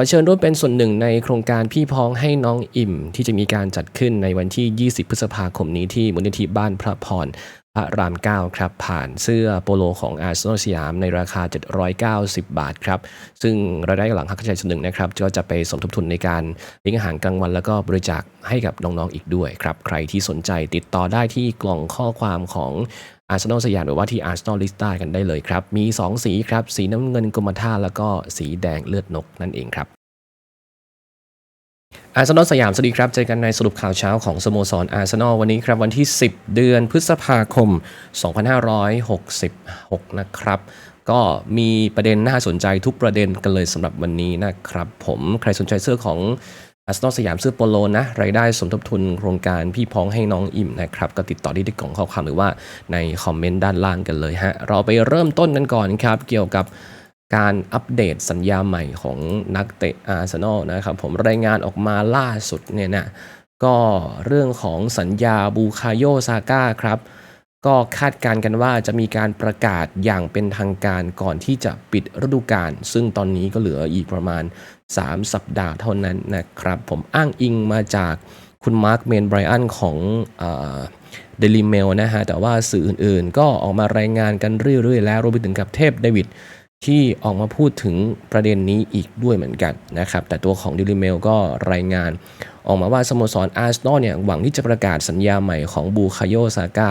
ขอเชิญร่วมเป็นส่วนหนึ่งในโครงการพี่พ้องให้น้องอิ่ม ที่จะมีการจัดขึ้นในวันที่ 20 พฤษภาคมนี้ที่มูลนิธิบ้านพระพรพระราม 9 ครับ ผ่านเสื้อโปโลของอาร์เซนอลสยามในราคา 790 บาทครับ ซึ่งรายได้หลังหักค่าใช้จ่ายส่วนหนึ่งนะครับ ก็จะไปสมทบทุนในการเลี้ยงอาหารกลางวันแล้วก็บริจาคให้กับน้องๆอีกด้วยครับ ใครที่สนใจติดต่อได้ที่กล่องข้อความของ อาร์เซนอลสยามหรือว่าที่ Arsenal Lista กันได้เลยครับ มี 2 สีครับ สีน้ำเงินกรมท่าแล้วก็สีแดงเลือดนกนั่นเองครับอาร์เซนอลสยามสวัสดีครับเจอกันในสรุปข่าวเช้าของสโมสรอาร์เซนอลวันนี้ครับ วันที่ 10 เดือนพฤษภาคม 2566 นะครับ ก็มีประเด็นน่าสนใจทุกประเด็นกันเลยสำหรับวันนี้นะครับ ผมใครสนใจเสื้อของ อาร์เซนอสยามเสื้อโปโลนะรายได้สมทบทุนโครงการพี่พ้องให้น้องอิ่มนะครับก็ติดต่อที่ที่กล่องข้อความหรือว่าในคอมเมนต์ด้านล่างกันเลยฮะเราไปเริ่มต้นกันก่อนครับ เกี่ยวกับการอัปเดตสัญญาใหม่ของนักเตะอาร์เซนอลนะครับผมรายงานออกมาล่าสุดเนี่ยนะก็เรื่องของสัญญาบูคาโยซาก้าครับก็คาดการณ์กันว่าจะมีการประกาศอย่างเป็นทางการก่อนที่จะปิดฤดูกาลซึ่งตอนนี้ก็เหลืออีกประมาณ 3 สัปดาห์เท่านั้นนะครับ ผมอ้างอิงมาจากคุณมาร์คเมนไบรอันของเดลิเมลนะฮะ แต่ว่าสื่ออื่นๆ ก็ออกมารายงานกันเรื่อยๆ แล้วรวมไปถึงกับเทพเดวิดที่ออกมาพูดถึงประเด็นนี้อีกด้วยเหมือนกันนะครับ แต่ตัวของดิลิเมลก็รายงาน ออกมาว่าสโมสรอาร์เซนอลเนี่ยหวังที่จะประกาศสัญญาใหม่ของบูคาโยซาก้า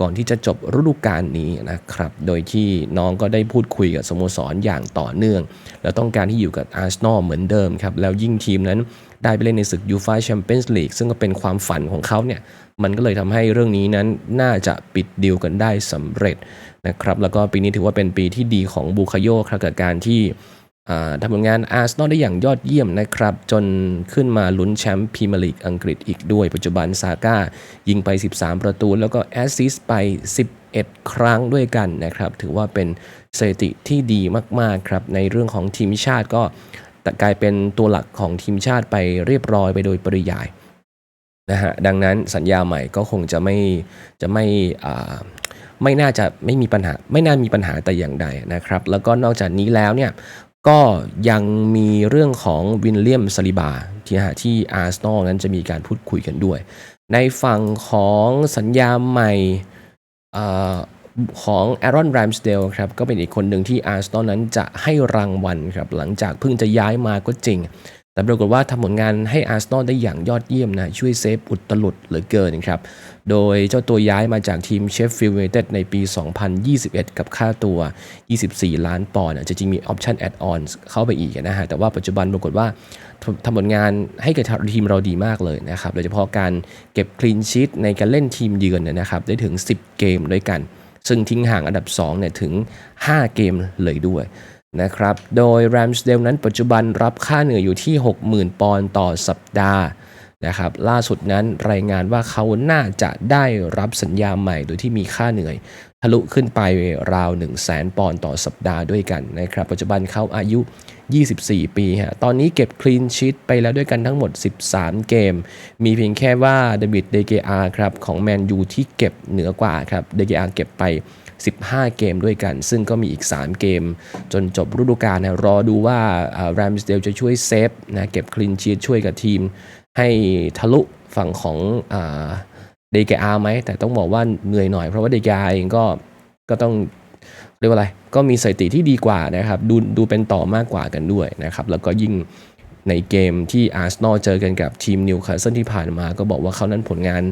ก่อนที่จะจบฤดูกาลนี้นะครับ โดยที่น้องก็ได้พูดคุยกับสโมสรอย่างต่อเนื่อง แล้วต้องการที่อยู่กับอาร์เซนอลเหมือนเดิมครับ แล้วยิ่งทีมนั้นได้ไปเล่นในศึกยูฟ่าแชมเปี้ยนส์ลีกซึ่งก็เป็นความฝันของเขาเนี่ยมันก็เลยทำให้เรื่องนี้นั้นน่าจะปิดดีลกันได้สำเร็จนะครับแล้วก็ปีนี้ถือว่าเป็นปีที่ดีของบูคาโยครับกับการที่ ทำผลงานอาร์เซนอลได้อย่างยอดเยี่ยมนะครับ จนขึ้นมาลุ้นแชมป์พรีเมียร์ลีกอังกฤษอีกด้วย ปัจจุบันซาก้ายิงไป 13 ประตู แล้วก็แอสซิสต์ไป 11 ครั้งด้วยกันนะครับ ถือว่าเป็นสถิติที่ดีมาก ๆ ครับ ในเรื่องของทีมชาติก็กลายเป็นตัวหลักของทีมชาติไปเรียบร้อยไปโดยปริยายนะฮะดังนั้นสัญญาใหม่ก็คงจะไม่จะไม่ไม่น่าจะไม่มีปัญหา ไม่น่ามีปัญหาแต่อย่างใดนะครับ แล้วก็นอกจากนี้แล้วเนี่ย ก็ยังมีเรื่องของวินเลียมซาลิบาที่ฮะที่อาร์เซนอลนั้นจะมีการพูดคุยกันด้วย ในฝั่งของสัญญาใหม่ของแอรอนแรมสเดลครับก็เป็นอีกคนหนึ่งที่อาร์เซนอลนั้นจะให้รางวัลครับหลังจากเพิ่งจะย้ายมาก็จริง แต่ปรากฏว่าทำผลงานให้อาร์เซนอลได้อย่างยอดเยี่ยมนะช่วยเซฟอุดตลุดเหลือเกินครับโดยเจ้าตัวย้ายมาจากทีมเชฟฟิลด์ยูไนเต็ดในปี 2021 กับค่าตัว 24 ล้านปอนด์จะจริงมีออปชั่นแอดออนเข้าไปอีกนะฮะ แต่ว่าปัจจุบันปรากฏว่าทำผลงานให้กับทีมเราดีมากเลยนะครับ โดยเฉพาะการเก็บคลีนชีตในการเล่นทีมเยือนนะครับ ได้ถึง 10 เกมด้วยกัน ซึ่งทิ้งห่างอันดับ2เนี่ยถึง 5 เกมเลยด้วยนะครับ โดย Ramsdale นั้นปัจจุบันรับค่าเหนื่อยอยู่ที่ 60,000 ปอนด์ต่อสัปดาห์ นะครับล่าสุดนั้นรายงานว่าเขาน่าจะได้รับสัญญาใหม่โดยที่มีค่าเหนื่อย ทะลุขึ้นไปราว 1 0 0 0 0แปอนด์ต่อสัปดาห์ด้วยกันนะครับปัจจุบันเขาอายุ 24 ปีฮะตอนนี้เก็บคลีนชีตไปแล้วด้วยกันทั้งหมด 13 เกม มีเพียงแค่ว่าเดวิดเดเกอาครับของแมนยูที่เก็บเหนือกว่าครับเดเกอาเก็บไป15 เกมด้วยกัน ซึ่งก็มีอีก 3 เกม จนจบฤดูกาลนะรอดูว่าแรมสเดลจะช่วยเซฟนะเก็บคลีนชีตช่วยกับทีม ให้ทะลุฝั่งของเดกอาไหม แต่ต้องบอกว่าเหนื่อยหน่อยเพราะว่าเดกอาเองก็ก็ต้องเรียกว่าอะไร ก็มีสถิติที่ดีกว่านะครับ ดูดูเป็นต่อมากกว่ากันด้วยนะครับ แล้วก็ยิ่งในเกมที่อาร์เซนอลเจอกันกับทีมนิวคาสเซิลที่ผ่านมา ก็บอกว่าเขานั้นผลงาน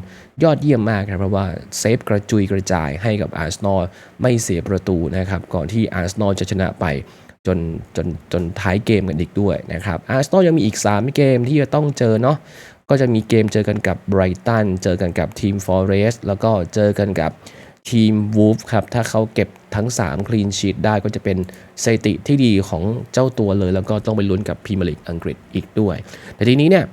ยอดเยี่ยมมากครับเพราะว่าเซฟกระจุยกระจายให้กับอาร์เซนอลไม่เสียประตูนะครับ ก่อนที่อาร์เซนอลจะชนะไป จนจนจนท้ายเกมกันอีกด้วยนะครับอาร์เซนอลยังมีอีก 3 เกมที่จะต้องเจอเนาะก็จะมีเกมเจอกันกับไบรตันเจอกันกับทีมฟอเรสต์แล้วก็เจอกันกับทีมวูฟครับ ถ้าเขาเก็บทั้ง 3 คลีนชีตได้ก็จะเป็นสถิติที่ดีของเจ้าตัวเลย แล้วก็ต้องไปลุ้นกับพรีเมียร์ลีกอังกฤษอีกด้วย แต่ทีนี้เนี่ย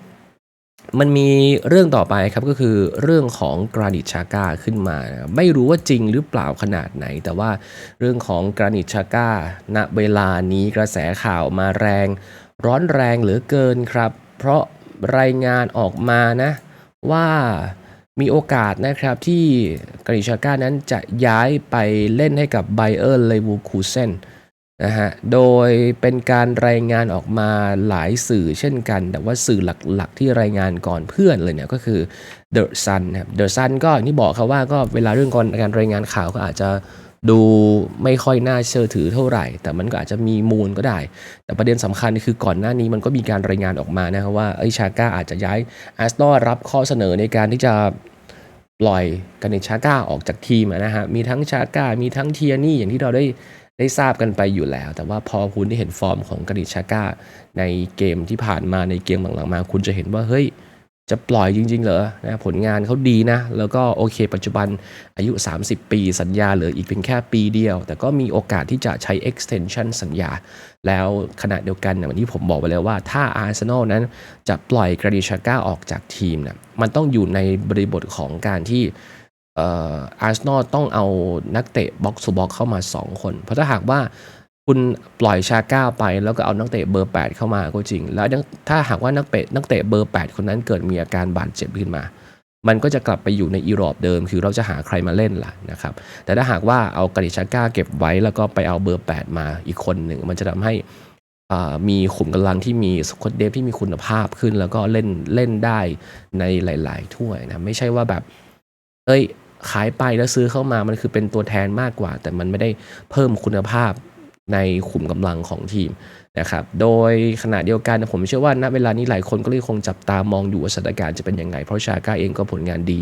มันมีเรื่องต่อไปครับก็คือเรื่องของกรานิชชาก้าขึ้นมา ไม่รู้ว่าจริงหรือเปล่าขนาดไหน แต่ว่าเรื่องของกรานิชชาก้าณเวลานี้กระแสข่าวมาแรง ร้อนแรงเหลือเกินครับ เพราะรายงานออกมานะ ว่ามีโอกาสนะครับที่กรานิชาก้านั้นจะย้ายไปเล่นให้กับไบเออร์เลวูคูเซน นะฮะ โดยเป็นการรายงานออกมาหลายสื่อเช่นกัน แต่ว่าสื่อหลักๆ ที่รายงานก่อนเพื่อนเลยเนี่ยก็คือ The Sun นะครับ The Sun ก็อย่างที่บอกครับว่าก็เวลาเรื่องการการรายงานข่าวก็อาจจะดูไม่ค่อยน่าเชื่อถือเท่าไหร่ แต่มันก็อาจจะมีมูลก็ได้ แต่ประเด็นสำคัญคือก่อนหน้านี้มันก็มีการรายงานออกมานะครับว่าไอ้ชาก้าอาจจะย้ายอาร์เซนอลรับข้อเสนอในการที่จะปล่อยกันนิชาก้าออกจากทีมนะฮะ มีทั้งชาก้า มีทั้งเทียนี่อย่างที่เราได้ ได้ทราบกันไปอยู่แล้ว แต่ว่าพอคุณได้เห็นฟอร์มของกานิชาก้า ในเกมที่ผ่านมาในเกมหลังๆมา คุณจะเห็นว่าเฮ้ยจะปล่อยจริง ๆ เหรอนะผลงานเขาดีนะ แล้วก็โอเค ปัจจุบันอายุ 30 ปีสัญญาเหลืออีกเพียงแค่ปีเดียว แต่ก็มีโอกาสที่จะใช้ extension สัญญา แล้วขณะเดียวกันอย่างที่ผมบอกไปแล้วว่าถ้าอาร์เซนอลนั้นจะปล่อยกราดิชาก้าออกจากทีมเนี่ยมันต้องอยู่ในบริบทของการที่ อาร์เซนอลต้องเอานักเตะบ็อกซ์ทูบ็อกเข้ามา 2 คน เพราะถ้าหากว่าคุณปล่อยชาก้าไปแล้วก็เอานักเตะเบอร์ 8 เข้ามาก็จริง แล้วถ้าหากว่านักเตะนักเตะเบอร์ 8 คนนั้นเกิดมีอาการบาดเจ็บขึ้นมา มันก็จะกลับไปอยู่ในอีรอบเดิม คือเราจะหาใครมาเล่นล่ะนะครับ แต่ถ้าหากว่าเอากาดิชาก้าเก็บไว้แล้วก็ไปเอาเบอร์ 8 มาอีกคนหนึ่ง มันจะทำให้มีขุมกำลังที่มีสควอตเดฟที่มีคุณภาพขึ้นแล้วก็เล่นเล่นได้ในหลาย ๆ ถ้วยนะไม่ใช่ว่าแบบเอ้ย ขายไปแล้วซื้อเข้ามามันคือเป็นตัวแทนมากกว่า แต่มันไม่ได้เพิ่มคุณภาพในขุมกำลังของทีมนะครับ โดยขณะเดียวกันผมเชื่อว่าณเวลานี้หลายคนก็เลยคงจับตามองอยู่ว่าสถานการณ์จะเป็นยังไง เพราะชาก้าเองก็ผลงานดี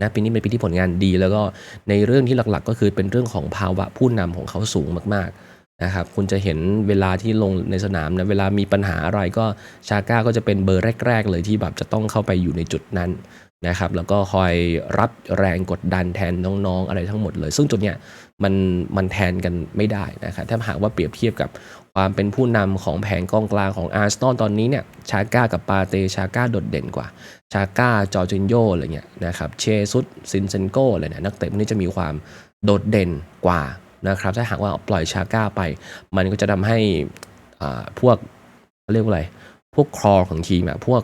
นะปีนี้เป็นปีที่ผลงานดี แล้วก็ในเรื่องที่หลักๆ ก็คือเป็นเรื่องของภาวะผู้นำของเขาสูงมากๆนะครับคุณจะเห็นเวลาที่ลงในสนามนะเวลามีปัญหาอะไรก็ชาก้าก็จะเป็นเบอร์แรก ๆ เลยที่แบบจะต้องเข้าไปอยู่ในจุดนั้น นะครับแล้วก็คอยรับแรงกดดันแทนน้องๆ อะไรทั้งหมดเลย ซึ่งจุดเนี้ยมันมันแทนกันไม่ได้นะครับถ้าหากว่าเปรียบเทียบกับความเป็นผู้นำของแผงกองกลางของอาร์เซนอลตอนนี้เนี่ยชาก้ากับปาเตชาก้าโดดเด่นกว่า ชาก้าจอร์จินโยอะไรเงี้ยนะครับเชซุสซินเซนโกอะไรเนี่ยนักเตะพวกนี้จะมีความโดดเด่นกว่านะครับถ้าหากว่าปล่อยชาก้าไป มันก็จะทำให้พวกเรียกว่าอะไรพวกครอของทีมอะพวก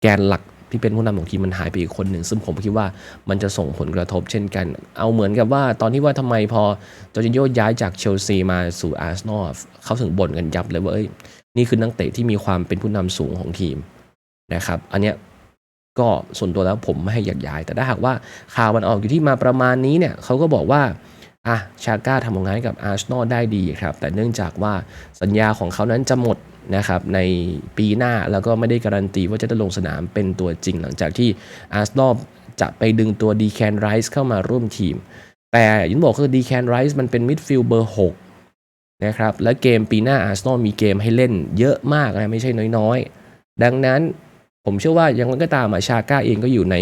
แกนหลัก ที่เป็นผู้นำของทีมมันหายไปอีกคนหนึ่ง ซึ่งผมคิดว่ามันจะส่งผลกระทบเช่นกัน เอาเหมือนกับว่าตอนที่ว่าทำไมพอจอร์จินโยย้ายจากเชลซีมาสู่อาร์เซนอลเขาถึงบ่นกันยับเลยว่าเอ้ยนี่คือนักเตะที่มีความเป็นผู้นำสูงของทีมนะครับ อันเนี้ยก็ส่วนตัวแล้วผมไม่ให้อยากย้าย แต่ถ้าหากว่าข่าวมันออกอยู่ที่มาประมาณนี้เนี่ยเขาก็บอกว่าอะชาก้าทำผลงานกับอาร์เซนอลได้ดีครับ แต่เนื่องจากว่าสัญญาของเขานั้นจะหมด นะครับในปีหน้าแล้วก็ไม่ได้การันตีว่าจะได้ลงสนามเป็นตัวจริง หลังจากที่อาร์เซนอลจะไปดึงตัวดีแคนไรส์เข้ามาร่วมทีม แต่ยินบอกคือดีแคนไรส์มันเป็นมิดฟิลด์เบอร์6นะครับและเกมปีหน้าอาร์เซนอลมีเกมให้เล่นเยอะมากนะไม่ใช่น้อยๆ ดังนั้นผมเชื่อว่ายังไงก็ตามมาชาก้าเองก็อยู่ใน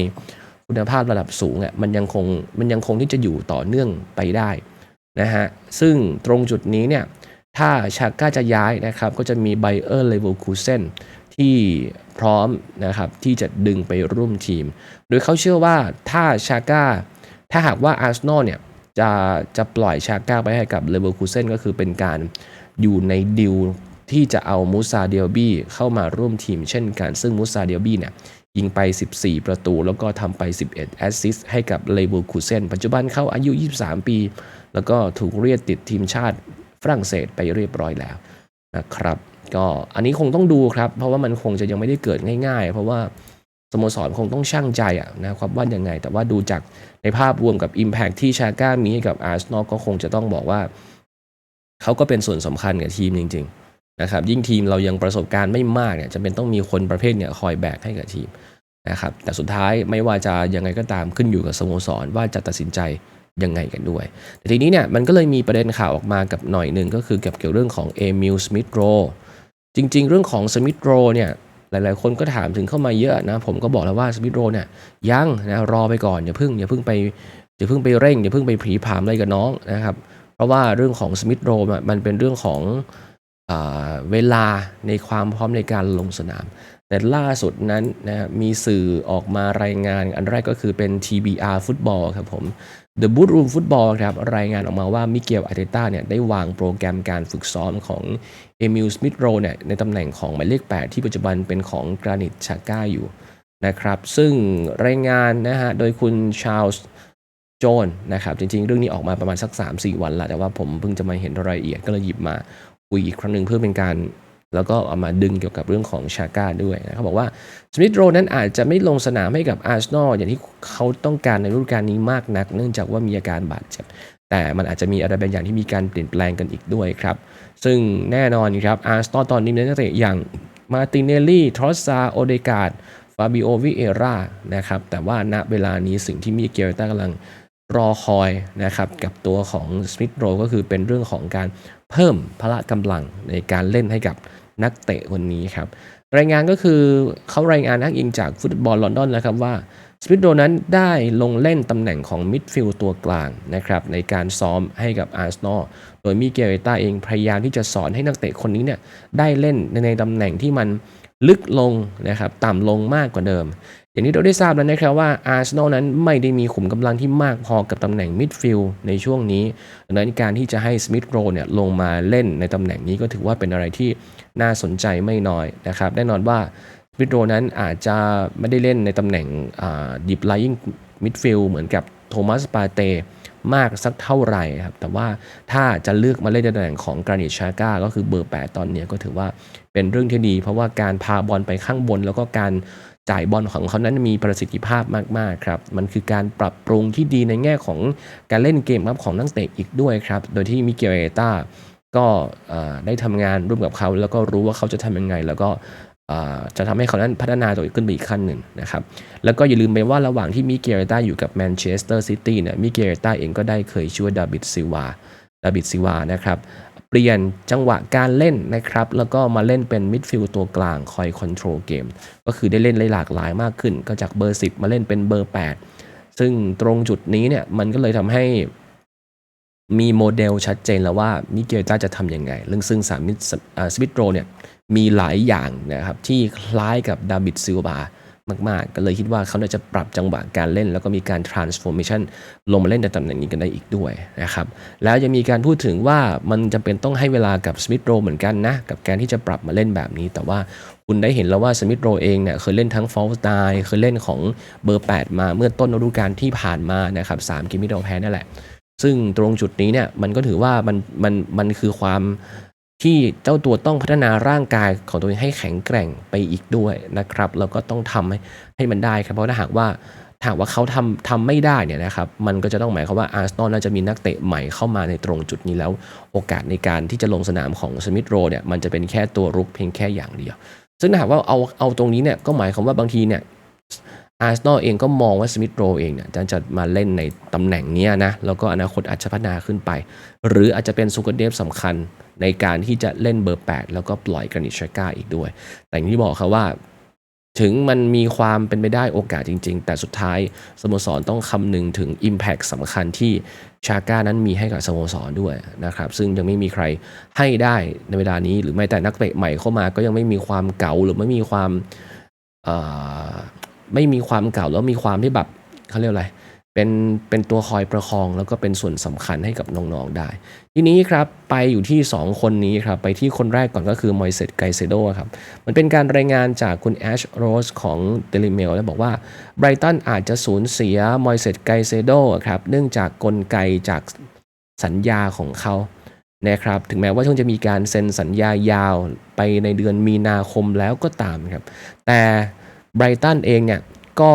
คุณภาพระดับสูงอะมันยังคงมันยังคงที่จะอยู่ต่อเนื่องไปได้นะฮะซึ่งตรงจุดนี้เนี่ย ถ้าชาก้าจะย้ายนะครับ ก็จะมีไบเออร์เลเวลคูเซนที่พร้อมนะครับที่จะดึงไปร่วมทีม โดยเขาเชื่อว่าถ้าชาก้าถ้าหากว่าอาร์เซนอลเนี่ยจะจะปล่อยชาก้าไปให้กับเลเวลคูเซนก็คือเป็นการอยู่ในดิวที่จะเอามูซาเดียบี้เข้ามาร่วมทีมเช่นกัน ซึ่งมูซาเดียบี้เนี่ยยิงไป 14 ประตู แล้วก็ทำไป 11 แอสซิสต์ให้กับเลเวลคูเซนปัจจุบันเขาอายุ 23 ปี แล้วก็ถูกเรียกติดทีมชาติ ฝรั่งเศสไปเรียบร้อยแล้วนะครับก็อันนี้คงต้องดูครับ เพราะว่ามันคงจะยังไม่ได้เกิดง่าย ๆ เพราะว่าสโมสรคงต้องช่างใจอะนะครับว่ายังไง แต่ว่าดูจากในภาพรวมกับ Impact ที่ชาก้ามีกับอาร์ซนอลก็คงจะต้องบอกว่า เขาก็เป็นส่วนสำคัญกับทีมจริง ๆ นะครับ ยิ่งทีมเรายังประสบการณ์ไม่มากเนี่ยจะเป็นต้องมีคนประเภทเนี่ยคอยแบกให้กับทีมนะครับแต่สุดท้ายไม่ว่าจะยังไงก็ตามขึ้นอยู่กับสโมสรว่าจะตัดสินใจ ยังไงกันด้วย แต่ทีนี้เนี่ยมันก็เลยมีประเด็นข่าวออกมากับหน่อยหนึ่งก็คือเกี่ยวกับเรื่องของเอมิลสมิธโรจริง ๆ เรื่องของสมิธโรเนี่ยหลาย ๆ คนก็ถามถึงเข้ามาเยอะนะ ผมก็บอกแล้วว่าสมิธโรเนี่ยยังนะรอไปก่อนอย่าเพิ่งอย่าเพิ่งไปอย่าเพิ่งไปเร่งอย่าเพิ่งไปผีผามอะไรกับน้องนะครับเพราะว่าเรื่องของสมิธโรมันเป็นเรื่องของเวลาในความพร้อมในการลงสนาม แต่ล่าสุดนั้นนะมีสื่อออกมารายงานอันแรกก็คือเป็น TBR ฟุตบอลครับผม The Boot Room Football ครับรายงานออกมาว่ามิเกลอาร์เตต้าเนี่ยได้วางโปรแกรมการฝึกซ้อมของเอมิลสมิธโรเนี่ยในตำแหน่งของหมายเลข 8 ที่ปัจจุบันเป็นของกรานิตชาก้าอยู่นะครับ ซึ่งรายงานนะฮะโดยคุณชาลส์โจนนะครับจริงๆ เรื่องนี้ออกมาประมาณสัก 3-4 วันละแต่ว่าผมเพิ่งจะมาเห็นรายละเอียดก็เลยหยิบมาคุยอีกครั้งหนึ่งเพื่อเป็นการ แล้วก็เอามาดึงเกี่ยวกับเรื่องของชาก้าด้วยนะเขาบอกว่าสมิธโรนั้นอาจจะไม่ลงสนามให้กับอาร์เซนอลอย่างที่เขาต้องการในฤดูกาลนี้มากนัก เนื่องจากว่ามีอาการบาดเจ็บแต่มันอาจจะมีอะไรบางอย่างที่มีการเปลี่ยนแปลงกันอีกด้วยครับ ซึ่งแน่นอนครับอาร์เซนอลตอนนี้นักเตะอย่างมาติเนลลี่ทรอสซาโอเดกาดฟาบิโอวิเอรานะครับแต่ว่าณเวลานี้สิ่งที่มิเกลต้ากำลังรอคอยนะครับกับตัวของสมิธโรก็คือเป็นเรื่องของการเพิ่มพละกำลังในการเล่นให้กับ นักเตะคนนี้ครับ รายงานก็คือเขารายงานอ้างอิงจากฟุตบอลลอนดอนนะครับว่าสมิธโรนั้นได้ลงเล่นตำแหน่งของมิดฟิลด์ตัวกลางนะครับในการซ้อมให้กับอาร์เซนอลโดยมิเกลเอต้าเองพยายามที่จะสอนให้นักเตะคนนี้เนี่ยได้เล่นในตำแหน่งที่มันลึกลงนะครับต่ำลงมากกว่าเดิม อย่างที่เราได้ทราบแล้วนะครับว่าอาร์เซนอลนั้นไม่ได้มีขุมกำลังที่มากพอกับตำแหน่งมิดฟิลด์ในช่วงนี้ดังนั้นการที่จะให้สมิธโรเนี่ยลงมาเล่นในตำแหน่งนี้ก็ถือว่าเป็นอะไรที่ น่าสนใจไม่น้อยนะครับแน่นอนว่าสมิธโรนั้นอาจจะไม่ได้เล่นในตำแหน่งดิฟไลยิงมิดฟิลด์เหมือนกับโทมัสปาเตมากสักเท่าไหร่ครับ แต่ว่าถ้าจะเลือกมาเล่นในตำแหน่งของกรานิชชาก้าก็คือเบอร์ 8 ตอนนี้ก็ถือว่าเป็นเรื่องที่ดี เพราะว่าการพาบอลไปข้างบน แล้วก็การจ่ายบอลของเขานั้นมีประสิทธิภาพมากๆครับ มันคือการปรับปรุงที่ดีในแง่ของการเล่นเกมรับของนักเตะอีกด้วยครับ โดยที่มิเกลเอต้า ก็ได้ทำงานร่วมกับเขาแล้วก็รู้ว่าเขาจะทำยังไง แล้วก็จะทำให้เขานั้นพัฒนาตัวเองขึ้นไปอีกขั้นหนึ่งนะครับ แล้วก็อย่าลืมไปว่าระหว่างที่มิเกลต้าอยู่กับแมนเชสเตอร์ซิตี้เนี่ยมิเกลต้าเองก็ได้เคยช่วยดาบิดซิวาดาบิดซิวานะครับเปลี่ยนจังหวะการเล่นนะครับ แล้วก็มาเล่นเป็นมิดฟิลด์ตัวกลางคอยคอนโทรลเกม ก็คือได้เล่นหลากหลายมากขึ้น ก็จากเบอร์ 10 มาเล่นเป็นเบอร์ 8 ซึ่งตรงจุดนี้เนี่ยมันก็เลยทำให้ มีโมเดลชัดเจนแล้วว่ามิเกลต้าจะทำยังไง เรื่องซึ่งสามิสมิธโรเนี่ยมีหลายอย่างนะครับที่คล้ายกับดาบิดซิลบามาก ๆ ก็เลยคิดว่าเขาจะปรับจังหวะการเล่น แล้วก็มีการ transformation ลงมาเล่นในตำแหน่งนี้กันได้อีกด้วยนะครับ แล้วยังมีการพูดถึงว่ามันจำเป็นต้องให้เวลากับสมิธโรเหมือนกันนะ กับการที่จะปรับมาเล่นแบบนี้ แต่ว่าคุณได้เห็นแล้วว่าสมิธโรเองเนี่ยเคยเล่นทั้ง false nine เคยเล่นของเบอร์ 8 มาเมื่อต้นฤดูกาลที่ผ่านมานะครับสามเกมที่เราแพ้นั่นแหละ ซึ่งตรงจุดนี้เนี่ยมันก็ถือว่ามันมันมันคือความที่เจ้าตัวต้องพัฒนาร่างกายของตัวเองให้แข็งแกร่งไปอีกด้วยนะครับ แล้วก็ต้องทำให้ให้มันได้ครับเพราะถ้าหากว่าหากว่าเขาทำทำไม่ได้เนี่ยนะครับ มันก็จะต้องหมายความว่าอาร์เซนอลน่าจะมีนักเตะใหม่เข้ามาในตรงจุดนี้แล้ว โอกาสในการที่จะลงสนามของสมิธโรเนี่ยมันจะเป็นแค่ตัวรุกเพียงแค่อย่างเดียว ซึ่งถ้าหากว่าเอาเอาตรงนี้เนี่ยก็หมายความว่าบางทีเนี่ย อาร์เซนอลเองก็มองว่าสมิธโรเองเนี่ยจะจะมาเล่นในตำแหน่งนี้นะ แล้วก็อนาคตอาจจะพัฒนาขึ้นไป หรืออาจจะเป็นซูเปอร์เดฟสำคัญในการที่จะเล่นเบอร์ 8 แล้วก็ปล่อยกรานิชาก้าอีกด้วย แต่อย่างที่บอกครับว่า ถึงมันมีความเป็นไปได้โอกาสจริง ๆ แต่สุดท้ายสโมสรต้องคำนึงถึง Impact สำคัญที่ชาก้านั้นมีให้กับสโมสรด้วยนะครับ ซึ่งยังไม่มีใครให้ได้ในเวลานี้หรือแม้แต่นักเตะใหม่เข้ามาก็ยังไม่มีความเก่าหรือไม่มีความ ไม่มีความเก่าแล้วมีความที่แบบเขาเรียกอะไรเป็นเป็นตัวคอยประคองแล้วก็เป็นส่วนสำคัญให้กับน้องๆได้ ทีนี้ครับไปอยู่ที่ 2 คนนี้ครับไปที่คนแรกก่อนก็คือมอยเซตไกเซโดครับมันเป็นการรายงานจากคุณแอชโรสของเดลิเมลแล้วบอกว่าไบรตันอาจจะสูญเสียมอยเซตไกเซโดครับเนื่องจากกลไกจากสัญญาของเขานะครับถึงแม้ว่าช่วงจะมีการเซ็นสัญญายาวไปในเดือนมีนาคมแล้วก็ตามครับแต่ ไบรตันเองเนี่ยก็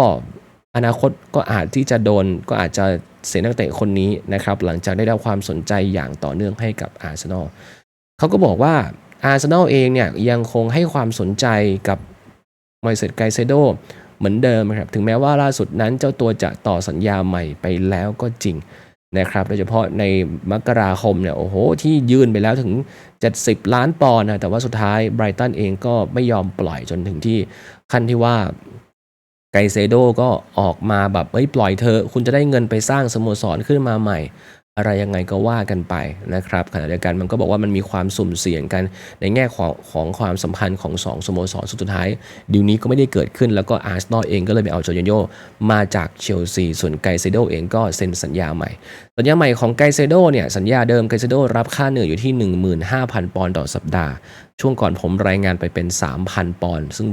อนาคตก็อาจที่จะโดนก็อาจจะเสียนักเตะคนนี้นะครับ หลังจากได้รับความสนใจอย่างต่อเนื่องให้กับอาร์เซนอลเขาก็บอกว่าอาร์เซนอลเองเนี่ยยังคงให้ความสนใจกับมอยเซตไกเซโดเหมือนเดิมครับ ถึงแม้ว่าล่าสุดนั้นเจ้าตัวจะต่อสัญญาใหม่ไปแล้วก็จริงนะครับ โดยเฉพาะในมกราคมเนี่ยโอ้โห ที่ยื่นไปแล้วถึง 70 ล้านปอนด์นะแต่ว่าสุดท้ายไบรตันเองก็ไม่ยอมปล่อยจนถึงที่ ขั้นที่ว่าไกเซโดก็ออกมาแบบเอ้ยปล่อยเธอ คุณจะได้เงินไปสร้างสโมสรขึ้นมาใหม่ อะไรยังไงก็ว่ากันไปนะครับขณะเดียวกันมันก็บอกว่ามันมีความสุ่มเสี่ยงกันในแง่ของของความสัมพันธ์ของ2สโมสรสุดท้ายดีลนี้ก็ไม่ได้เกิดขึ้นแล้วก็อาร์เซนอลเองก็เลยไปเอาโจยโยมาจากเชลซีส่วนไกเซโดเองก็เซ็นสัญญาใหม่ สัญญาใหม่ของไกเซโดเนี่ยสัญญาเดิมไกเซโดรับค่าเหนื่อยอยู่ที่ 15,000 ปอนด์ต่อสัปดาห์ ช่วงก่อนผมรายงานไปเป็น 3,000 ปอนด์ซึ่ง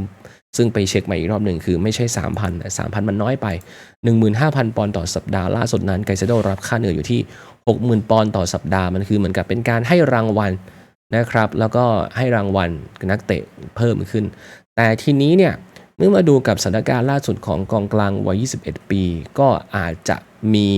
ซึ่งไปเช็คใหมาอีกรอบหนึ่งคือไม่ใช่ 3,000แต่3,000 มันน้อยไป 15,000 ปอนด์ต่อสัปดาห์ล่าสุดนั้นไกเซโดรับค่าเหนื่อยอยู่ที่ 60,000 ปอนด์ต่อสัปดาห์มันคือเหมือนกับเป็นการให้รางวัลนะครับแล้วก็ให้รางวัลนักเตะเพิ่มขึ้น แต่ทีนี้เนี่ยเมื่อมาดูกับสถานการณ์ล่าสุดของกองกลางวัย 21 ปี ก็อาจจะมี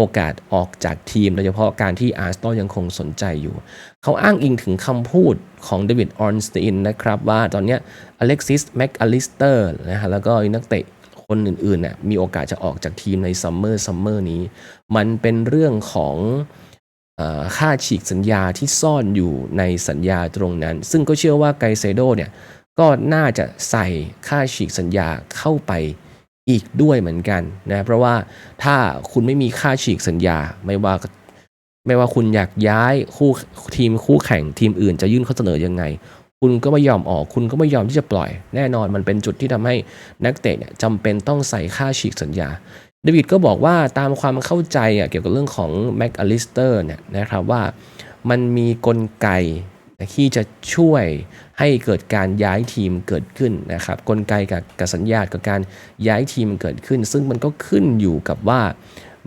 โอกาสออกจากทีมโดยเฉพาะการที่อาร์สตอยังคงสนใจอยู่ เขาอ้างอิงถึงคำพูดของเดวิดออนสตีนนะครับว่าตอนนี้อเล็กซิสแม็กอลิสเตอร์นะฮะแล้วก็นักเตะคนอื่นๆเนี่ยมีโอกาสจะออกจากทีมในซัมเมอร์ซัมเมอร์นี้ มันเป็นเรื่องของอค่าฉีกสัญญาที่ซ่อนอยู่ในสัญญาตรงนั้น ซึ่งก็เชื่อว่าไกเซโดเนี่ยก็น่าจะใส่ค่าฉีกสัญญาเข้าไป อีกด้วยเหมือนกันนะเพราะว่าถ้าคุณไม่มีค่าฉีกสัญญาไม่ว่าไม่ว่าคุณอยากย้ายคู่ทีมคู่แข่งทีมอื่นจะยื่นข้อเสนอยังไง คุณก็ไม่ยอมออก คุณก็ไม่ยอมที่จะปล่อย แน่นอนมันเป็นจุดที่ทำให้นักเตะเนี่ยจำเป็นต้องใส่ค่าฉีกสัญญาเดวิดก็บอกว่าตามความเข้าใจอะเกี่ยวกับเรื่องของแม็กอลิสเตอร์เนี่ยนะครับว่ามันมีกลไก ที่จะช่วยให้เกิดการย้ายทีมเกิดขึ้นนะครับกลไกกับกับสัญญากับการย้ายทีมเกิดขึ้น ซึ่งมันก็ขึ้นอยู่กับว่า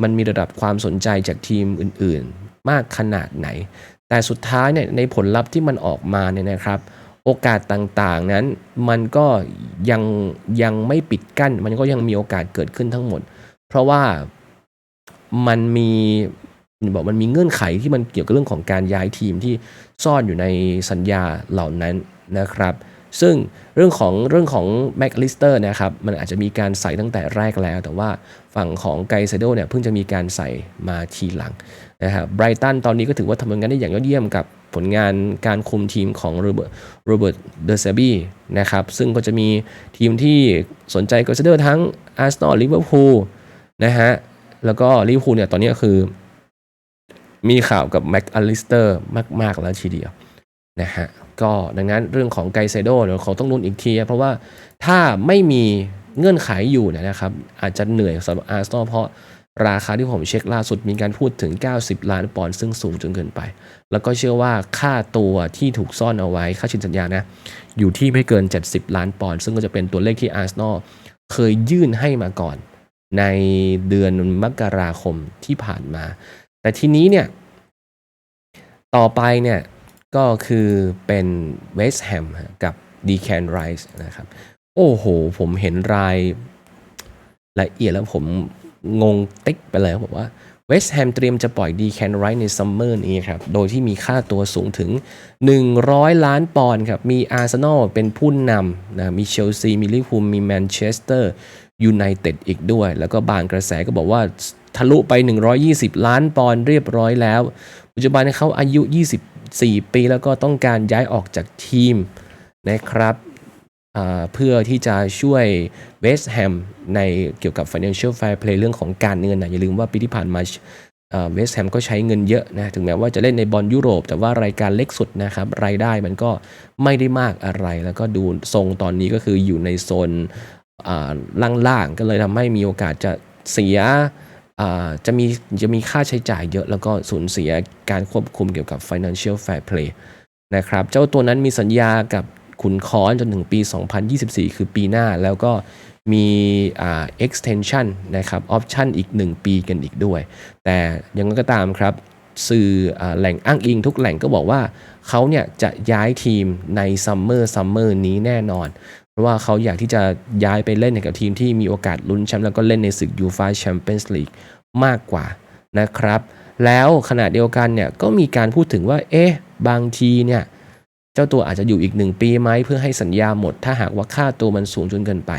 มันมีระดับความสนใจจากทีมอื่นๆ มากขนาดไหน แต่สุดท้ายเนี่ยในผลลัพธ์ที่มันออกมาเนี่ยนะครับ โอกาสต่างๆนั้นมันก็ยังยังไม่ปิดกั้น มันก็ยังมีโอกาสเกิดขึ้นทั้งหมด เพราะว่ามันมี บอกมันมีเงื่อนไขที่มันเกี่ยวกับเรื่องของการย้ายทีมที่ซ่อนอยู่ในสัญญาเหล่านั้นนะครับ ซึ่งเรื่องของเรื่องของแม็กลิสเตอร์นะครับมันอาจจะมีการใส่ตั้งแต่แรกแล้ว แต่ว่าฝั่งของไกเซโดเนี่ยเพิ่งจะมีการใส่มาทีหลังนะครับไบรตันตอนนี้ก็ถือว่าทำงานได้อย่างยอดเยี่ยมกับผลงานการคุมทีมของโรเบิร์ตโรเบิร์ตเดอร์เซบีนะครับซึ่งก็จะมีทีมที่สนใจไกเซโดทั้งอาร์เซนอลลิเวอร์พูลนะฮะแล้วก็ลิเวอร์พูลเนี่ยตอนนี้คือ มีข่าวกับแม็กอลิสเตอร์มาก ๆ แล้วทีเดียวนะฮะก็ดังนั้นเรื่องของไกเซโดเดี๋ยวเขาต้องลุ้นอีกทีเพราะว่าถ้าไม่มีเงื่อนไขอยู่เนี่ยนะครับอาจจะเหนื่อยสำหรับอาร์เซนอลเพราะราคาที่ผมเช็คล่าสุดมีการพูดถึง 90 ล้านปอนด์ซึ่งสูงจนเกินไป แล้วก็เชื่อว่าค่าตัวที่ถูกซ่อนเอาไว้ค่าชินสัญญานะ อยู่ที่ไม่เกิน 70 ล้านปอนด์ซึ่งก็จะเป็นตัวเลขที่อาร์เซนอลเคยยื่นให้มาก่อน ในเดือนมกราคมที่ผ่านมา แต่ทีนี้เนี่ย ต่อไปเนี่ยก็คือเป็นเวสต์แฮมกับดีแคนไรส์นะครับ โอ้โห ผมเห็นรายละเอียดแล้วผมงงติ๊กไปเลยบอกว่าเวสต์แฮมเตรียมจะปล่อยดีแคนไรส์ในซัมเมอร์นี้ครับ โดยที่มีค่าตัวสูงถึง 100 ล้านปอนด์ครับ มีอาร์เซนอลเป็นผู้นำนะมีเชลซี มีลิเวอร์พูลมีแมนเชสเตอร์ยูไนเต็ดอีกด้วย แล้วก็บางกระแสก็บอกว่า ทะลุไป 120 ล้านปอนด์เรียบร้อยแล้ว ปัจจุบันเขาอายุ 24 ปีแล้วก็ต้องการย้ายออกจากทีมนะครับเพื่อที่จะช่วยเวสต์แฮมในเกี่ยวกับ financial fair play เรื่องของการเงินนะอย่าลืมว่าปีที่ผ่านมาเวสต์แฮมก็ใช้เงินเยอะนะถึงแม้ว่าจะเล่นในบอลยุโรป แต่ว่ารายการเล็กสุดนะครับ รายได้มันก็ไม่ได้มากอะไร แล้วก็ดูทรงตอนนี้ก็คืออยู่ในโซนล่างๆ ก็เลยทำให้มีโอกาสจะเสีย จะมีจะมีค่าใช้จ่ายเยอะแล้วก็สูญเสียการควบคุมเกี่ยวกับ financial fair play นะครับเจ้าตัวนั้นมีสัญญากับขุนค้อนจนถึงปี 2024 คือปีหน้าแล้วก็มีอ่า extension นะครับ option อีก 1 ปีกันอีกด้วย แต่ยังไงก็ตามครับสื่ออแหล่งอ้างอิงทุกแหล่งก็บอกว่าเขาเนี่ยจะย้ายทีมในซัมเมอร์ซัมเมอร์นี้แน่นอน ว่าเขาอยากที่จะย้ายไปเล่นกับทีมที่มีโอกาสลุ้นแชมป์แล้วก็เล่นในศึกยูฟ่าแชมเปี้ยนส์ลีกมากกว่านะครับ แล้วขณะเดียวกันเนี่ยก็มีการพูดถึงว่า เอ๊ะ บางทีเนี่ยเจ้าตัวอาจจะอยู่อีกหนึ่งปีไหมเพื่อให้สัญญาหมด ถ้าหากว่าค่าตัวมันสูงจนเกินไป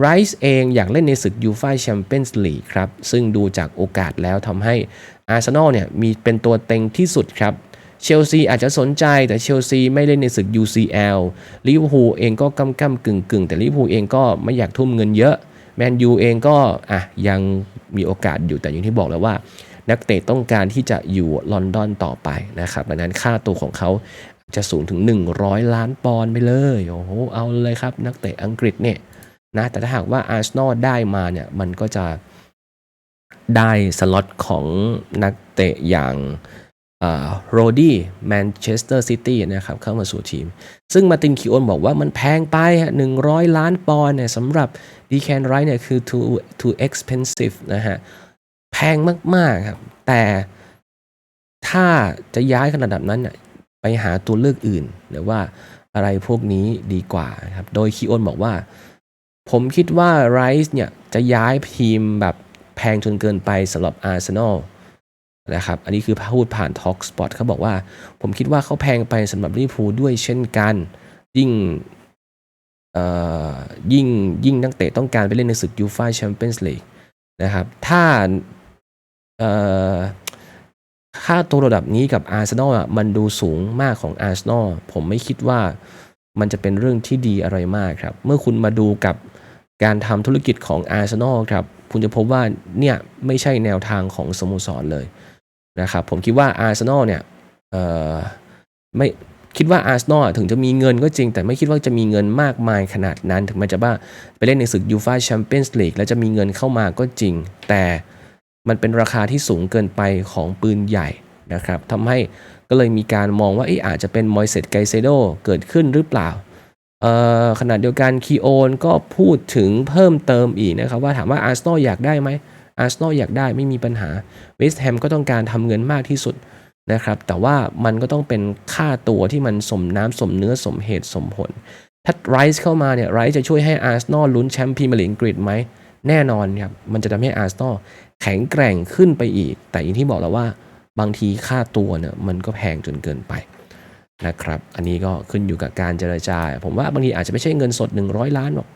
ไรส์เองอยากเล่นในศึกยูฟ่าแชมเปี้ยนส์ลีกครับ ซึ่งดูจากโอกาสแล้วทำให้อาร์เซนอลเนี่ยมีเป็นตัวเต็งที่สุดครับ เชลซีอาจจะสนใจแต่เชลซีไม่เล่นในศึก UCL ลิเวอร์พูลเองก็กำกำกึ่งกึ่งแต่ลิเวอร์พูลเองก็ไม่อยากทุ่มเงินเยอะแมนยูเองก็อะยังมีโอกาสอยู่แต่อย่างที่บอกแล้วว่า นักเตะต้องการที่จะอยู่ลอนดอนต่อไปนะครับดังนั้นค่าตัวของเขาจะสูงถึง 100 ล้านปอนด์ไปเลยโอ้โหเอาเลยครับ นักเตะอังกฤษเนี่ยนะแต่ถ้าหากว่าอาร์เซนอลได้มาเนี่ยมันก็จะได้สล็อตของนักเตะอย่าง โรดี้แมนเชสเตอร์ซิตี้นะครับเข้ามาสู่ทีม ซึ่งมาตินคิโอนบอกว่ามันแพงไปฮะหนึ่งร้อยล้านปอนด์เนี่ยสำหรับดีแคนไรเนี่ยคือ too too expensive นะฮะ แพงมาก ๆ ครับ แต่ถ้าจะย้ายขนาดนั้นเนี่ยไปหาตัวเลือกอื่น หรือว่าอะไรพวกนี้ดีกว่าครับ โดยคีโอนบอกว่า ผมคิดว่าไรส์เนี่ยจะย้ายทีมแบบแพงจนเกินไปสำหรับอาร์เซนอล นะครับ อันนี้คือพูดผ่าน Talk Spot เขาบอกว่า ผมคิดว่าเขาแพงไปสำหรับลิเวอร์พูลด้วยเช่นกัน ยิ่งเอ่อยิ่งยิ่งนักเตะต้องการไปเล่นในศึกยูฟ่าแชมเปี้ยนส์ลีกนะครับ ถ้าเอ่อค่าตัวระดับนี้กับอาร์เซนอลอะมันดูสูงมากของอาร์เซนอลผมไม่คิดว่ามันจะเป็นเรื่องที่ดีอะไรมากครับ เมื่อคุณมาดูกับการทำธุรกิจของอาร์เซนอลครับ คุณจะพบว่าเนี่ยไม่ใช่แนวทางของสโมสรเลย นะครับผมคิดว่าอาร์เซนอลเนี่ยไม่คิดว่าอาร์เซนอลถึงจะมีเงินก็จริง แต่ไม่คิดว่าจะมีเงินมากมายขนาดนั้น ถึงแม้จะว่าไปเล่นในศึกยูฟาแชมเปี้ยนส์ลีกแล้วจะมีเงินเข้ามาก็จริง แต่มันเป็นราคาที่สูงเกินไปของปืนใหญ่นะครับทำให้ก็เลยมีการมองว่าออาจจะเป็นมอยเซตไกเซโดเกิดขึ้นหรือเปล่าขณะเดียวกันคีโอนก็พูดถึงเพิ่มเติมอีกนะครับว่าถามว่าอาร์เซนอลอยากได้ไหม อาร์เซนอลอยากได้ไม่มีปัญหาเวสต์แฮมก็ต้องการทำเงินมากที่สุดนะครับแต่ว่ามันก็ต้องเป็นค่าตัวที่มันสมน้ำสมเนื้อสมเหตุสมผล ถ้าไรส์เข้ามาเนี่ยไรส์จะช่วยให้อาร์เซนอลลุ้นแชมป์พรีเมียร์ลีกอังกฤษไหมแน่นอนครับมันจะทำให้อาร์เซนอลแข็งแกร่งขึ้นไปอีก แต่อย่างที่บอกแล้วว่าบางทีค่าตัวเนี่ยมันก็แพงจนเกินไปนะครับ อันนี้ก็ขึ้นอยู่กับการเจรจา ผมว่าบางทีอาจจะไม่ใช่เงินสด 100 ล้านหรอก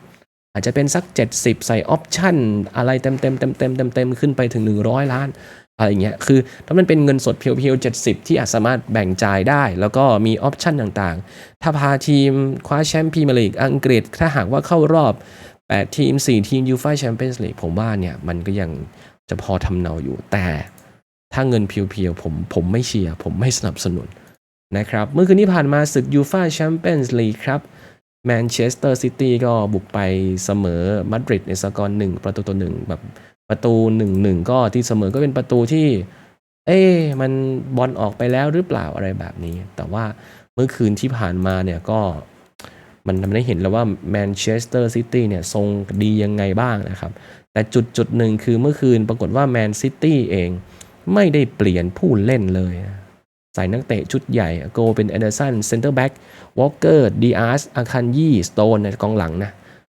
อาจจะเป็นสัก 70 ใส่ออปชั่นอะไรเต็มเต็มเต็มเต็มเต็มเต็มขึ้นไปถึง 100 ล้าน อะไรเงี้ยคือถ้ามันเป็นเงินสดเพียวๆ 70 ที่อาจสามารถแบ่งจ่ายได้ แล้วก็มีออปชั่นต่างๆ ถ้าพาทีมคว้าแชมป์พรีเมียร์ลีกอังกฤษถ้าหากว่าเข้ารอบ 8 ทีม 4 ทีมยูฟ่าแชมเปี้ยนส์ลีกผมว่าเนี่ยมันก็ยังจะพอทำเนาอยู่แต่ถ้าเงินเพียวๆผมผมไม่เชียร์ผมไม่สนับสนุนนะครับเมื่อคืนที่ผ่านมาศึกยูฟ่าแชมเปี้ยนส์ลีกครับ แมนเชสเตอร์ซิตี้ก็บุกไปเสมอมาดริดในสกอร์หนึ่งประตูต่อหนึ่งแบบประตูหนึ่งหนึ่งก็ที่เสมอก็เป็นประตูที่ เอ๊มันบอลออกไปแล้วหรือเปล่าอะไรแบบนี้ แต่ว่าเมื่อคืนที่ผ่านมาเนี่ยก็มันทำให้เห็นแล้วว่าแมนเชสเตอร์ซิตี้เนี่ยทรงดียังไงบ้างนะครับ แต่จุดจุดหนึ่งคือเมื่อคืนปรากฏว่าแมนซิตี้เองไม่ได้เปลี่ยนผู้เล่นเลย ใส่นักเตะชุดใหญ่โกเป็นแอนเดอร์สันเซนเตอร์แบ็กวอลเกอร์ดีอาร์สอาคันยี่สโตนในกองหลังนะ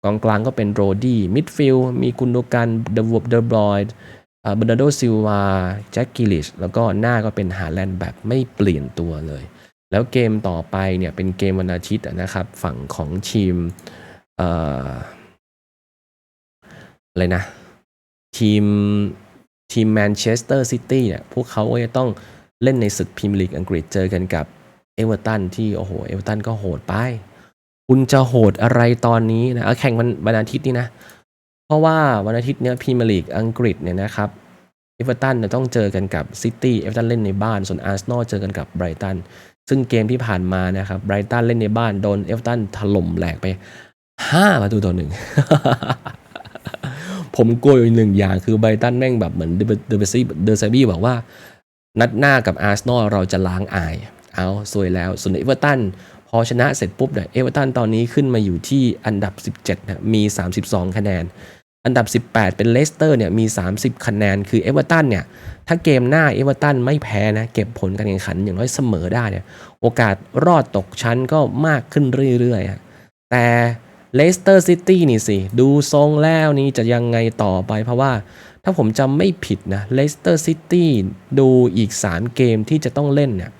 กองกลางก็เป็นโรดี้มิดฟิลด์มีกุนโดกันเดวบเดบรอยด์เบรนาโดซิลวาแจ็คกิลิชแล้วก็หน้าก็เป็นฮาแลนด์แบบไม่เปลี่ยนตัวเลย แล้วเกมต่อไปเนี่ยเป็นเกมวันอาทิตย์นะครับ ฝั่งของทีมเอ่ออะไรนะ ทีมทีมแมนเชสเตอร์ซิตี้เนี่ยพวกเขาก็จะต้อง เล่นในศึกพรีเมียร์ลีกอังกฤษเจอกันกับเอเวอร์ตันที่โอ้โหเอเวอร์ตันก็โหดไป คุณจะโหดอะไรตอนนี้นะแข่งวันวันอาทิตย์นี้นะ เพราะว่าวันอาทิตย์เนี้ยพรีเมียร์ลีกอังกฤษเนี่ยนะครับเอเวอร์ตันเนี่ยต้องเจอกันกับซิตี้เอเวอร์ตันเล่นในบ้านส่วนอาร์เซนอลเจอกันกับไบรตันซึ่งเกมที่ผ่านมานะครับไบรตันเล่นในบ้านโดนเอเวอร์ตันถล่มแหลกไปห้าประตูต่อหนึ่งผมกลัวอยู่หนึ่งอย่างคือไบรตันแม่งแบบเหมือนเดอเบซี่เดอร์ซบี้บอกว่า นัดหน้ากับอาร์เซนอลเราจะล้างอาย เอาสวยแล้ว ส่วนเอเวอร์ตันพอชนะเสร็จปุ๊บเนี่ยเอเวอร์ตันตอนนี้ขึ้นมาอยู่ที่อันดับ 17นะมี 32 คะแนน อันดับ 18 เป็นเลสเตอร์เนี่ยมี 30 คะแนน คือเอเวอร์ตันเนี่ยถ้าเกมหน้าเอเวอร์ตันไม่แพ้นะเก็บผลการแข่งขันอย่างน้อยเสมอได้เนี่ยโอกาสรอดตกชั้นก็มากขึ้นเรื่อยๆแต่เลสเตอร์ซิตี้นี่สิ ดูทรงแล้วนี่จะยังไงต่อไปเพราะว่า ถ้าผมจำไม่ผิดนะเลสเตอร์ซิตี้ดูอีก 3 เกมที่จะต้องเล่นเนี่ย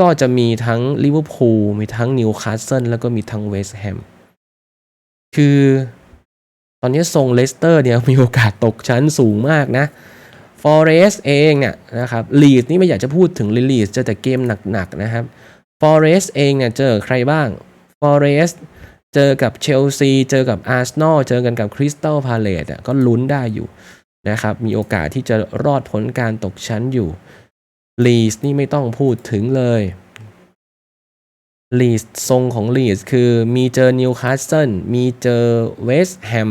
ก็จะมีทั้งลิเวอร์พูลมีทั้งนิวคาสเซิลแล้วก็มีทั้งเวสต์แฮมคือตอนนี้ทรงเลสเตอร์เนี่ยมีโอกาสตกชั้นสูงมากนะฟอเรสเองเนี่ยนะครับลีดนี่ไม่อยากจะพูดถึงลีดเจอแต่เกมหนักๆนะครับฟอเรสเองเนี่ยเจอใครบ้างฟอเรสเจอกับเชลซี เจอกับอาร์เซนอลเจอกันกับคริสตัลพาเลตก็ลุ้นได้อยู่ นะครับ มีโอกาสที่จะรอดพ้นการตกชั้นอยู่ลีสนี่ไม่ต้องพูดถึงเลยลีสทรงของลีสคือมีเจอนิวคาสเซิลมีเจอเวสต์แฮม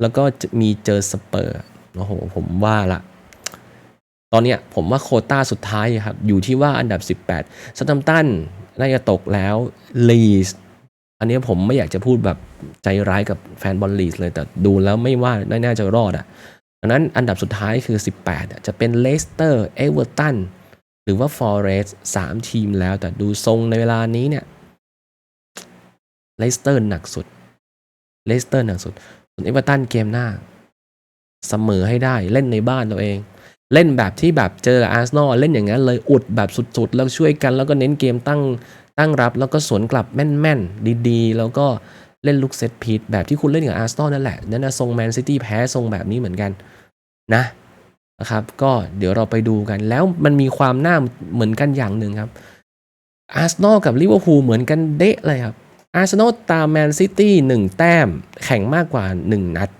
แล้วก็มีเจอสเปอร์โอ้โห ผมว่าละ ตอนเนี้ยผมว่าโคต้าสุดท้ายครับ อยู่ที่ว่าอันดับ 18ซัตตัมตันน่าจะตกแล้วลีสอันนี้ผมไม่อยากจะพูดแบบใจร้ายกับแฟนบอลลีสเลย แต่ดูแล้วไม่ว่าน่าจะรอดอะ ดังนั้นอันดับสุดท้ายคือ 18 จะเป็นเลสเตอร์เอเวอร์ตันหรือว่าฟอร์เรสสามทีมแล้วแต่ดูทรงในเวลานี้เนี่ยเลสเตอร์หนักสุดเลสเตอร์หนักสุด ส่วนเอเวอร์ตันเกมหน้า เสมอให้ได้เล่นในบ้านตัวเอง เล่นแบบที่แบบเจออาร์เซนอลเล่นอย่างนั้นเลยอุดแบบสุดๆ แล้วช่วยกันแล้วก็เน้นเกมตั้งตั้งรับแล้วก็สวนกลับแม่นๆ ดีๆ แล้วก็ เล่นลูกเซตพีทแบบที่คุณเล่นกับอาร์เซนอลนั่นแหละ นั่นนะทรงแมนซิตี้แพ้ทรงแบบนี้เหมือนกันนะนะครับ ก็เดี๋ยวเราไปดูกัน แล้วมันมีความน่าเหมือนกันอย่างหนึ่งครับอาร์เซนอลกับลิเวอร์พูลเหมือนกันเดะเลยครับอาร์เซนอลตามแมนซิตี้หนึ่งแต้ม แข่งมากกว่าหนึ่งนัด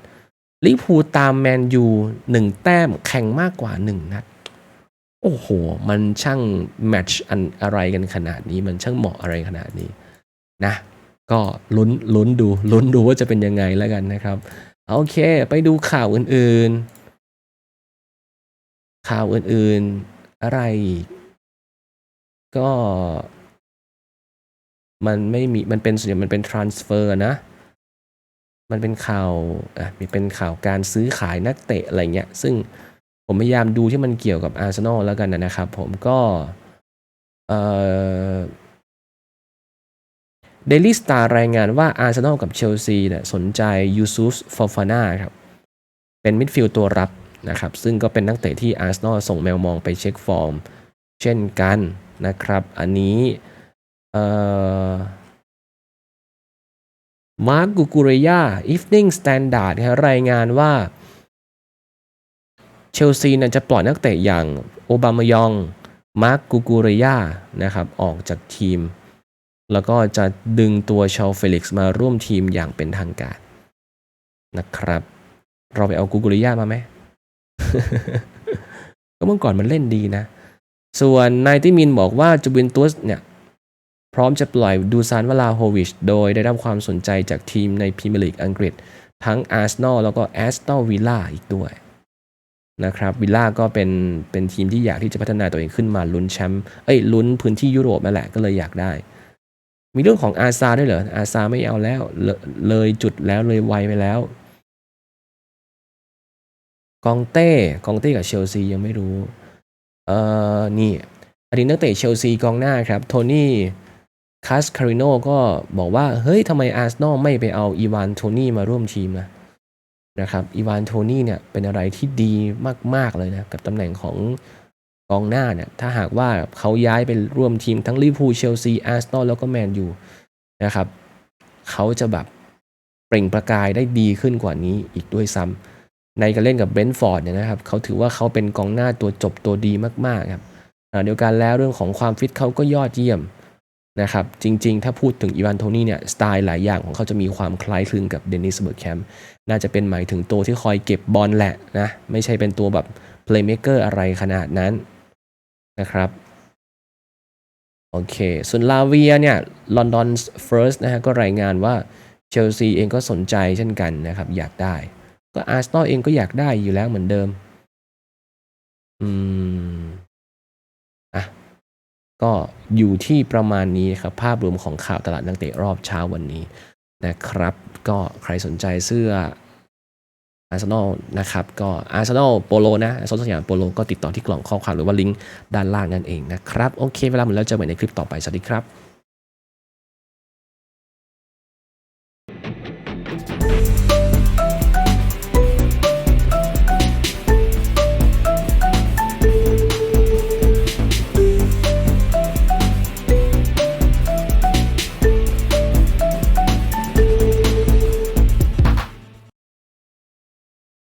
ลิเวอร์พูลตามแมนยูหนึ่งแต้ม แข่งมากกว่าหนึ่งนัด โอ้โห มันช่างแมทช์อันอะไรกันขนาดนี้ มันช่างเหมาะอะไรขนาดนี้นะ ก็ลุ้นลุ้นดูลุ้นดูว่าจะเป็นยังไงแล้วกันนะครับโอเค ไปดูข่าวอื่นๆ ข่าวอื่นๆ อะไรกก็ มันไม่มีมันเป็นส่วนใหญ่มันเป็น transfer นะ มันเป็นข่าวอะมีเป็นข่าวการซื้อขายนักเตะอะไรเงี้ย ซึ่งผมพยายามดูที่มันเกี่ยวกับอาร์เซนอลแล้วกันนะครับ ผมก็ เอ่อ เดลิสตาร์รายงานว่าอาร์เซนอลกับเชลซีเนี่ยสนใจยูซุฟฟอฟาน่าครับ เป็นมิดฟิลด์ตัวรับนะครับ ซึ่งก็เป็นนักเตะที่อาร์เซนอลส่งแมวมองไปเช็คฟอร์ม เช่นกันนะครับ อันนี้เอ่อมาร์กกูกูเรยา Evening Standard ครับรายงานว่าเชลซีนี่ยจะปล่อยนักเตะอย่างโอบามายอง มาร์กกูกูเรยานะครับ ออกจากทีม แล้วก็จะดึงตัวชาลเฟลิกซ์มาร่วมทีมอย่างเป็นทางการนะครับ เราไปเอากูกูเรยามาไหมก็เมื่อก่อนมันเล่นดีนะ ส่วนนายติมินบอกว่าจูเวนตุสเนี่ย พร้อมจะปล่อยดูซานวลาโฮวิช โดยได้รับความสนใจจากทีมในพรีเมียร์ลีกอังกฤษ ทั้งอาร์เซนอลแล้วก็แอสตันวิลล่าอีกด้วยนะครับวิลล่าก็เป็นเป็นทีมที่อยากที่จะพัฒนาตัวเองขึ้นมาลุ้นแชมป์เอ้ยลุ้นพื้นที่ยุโรปนั่นแหละก็เลยอยากได้ มีเรื่องของอาซาด้วยเหรออาซาไม่เอาแล้วเลเลยจุดแล้วเลยไวไปแล้ว กองเต้กองเต้กับเชลซียังไม่รู้เอ่อนี่อดีตนักเตะเชลซีกองหน้าครับ โทนี่คาสคาริโนก็บอกว่า เฮ้ยทำไมอาร์เซนอลไม่ไปเอาอีวานโทนี่มาร่วมทีมนะนะครับอีวานโทนี่เนี่ยเป็นอะไรที่ดีมาก ๆ เลยนะ กับตำแหน่งของ กองหน้าเนี่ยถ้าหากว่าเขาย้ายไปร่วมทีมทั้งลิเวอร์พูลเชลซีอาร์เซนอลแล้วก็แมนยูนะครับเขาจะแบบเปล่งประกายได้ดีขึ้นกว่านี้อีกด้วยซ้ำในการเล่นกับเบรนท์ฟอร์ดเนี่ยนะครับเขาถือว่าเขาเป็นกองหน้าตัวจบตัวดีมากๆครับเดียวกันแล้วเรื่องของความฟิตเขาก็ยอดเยี่ยมนะครับจริงๆ ถ้าพูดถึงอีวานโทนี่เนี่ยสไตล์หลายอย่างของเขาจะมีความคล้ายคลึงกับเดนิสเบิร์กแคมป์น่าจะเป็นหมายถึงตัวที่คอยเก็บบอลแหละนะไม่ใช่เป็นตัวแบบเพลย์เม k เกอร์อะไรขนาดนั้น นะครับโอเค ส่วนลาเวียเนี่ยลอนดอนเฟิร์สนะฮะก็รายงานว่าเชลซีเองก็สนใจเช่นกันนะครับ อยากได้ ก็อาร์เซนอลเองก็อยากได้อยู่แล้วเหมือนเดิม อืม อะ ก็อยู่ที่ประมาณนี้ครับ ภาพรวมของข่าวตลาดนักเตะรอบเช้าวันนี้นะครับ ก็ใครสนใจเสื้อ อาร์เซนอลนะครับก็อาร์เซนอลโปโลนะโซนสยามโปโลก็ติดต่อที่กล่องข้อความหรือว่าลิงก์ด้านล่างนั่นเองนะครับ โอเค เวลาหมดแล้วเจอกันใหม่ในคลิปต่อไป สวัสดีครับ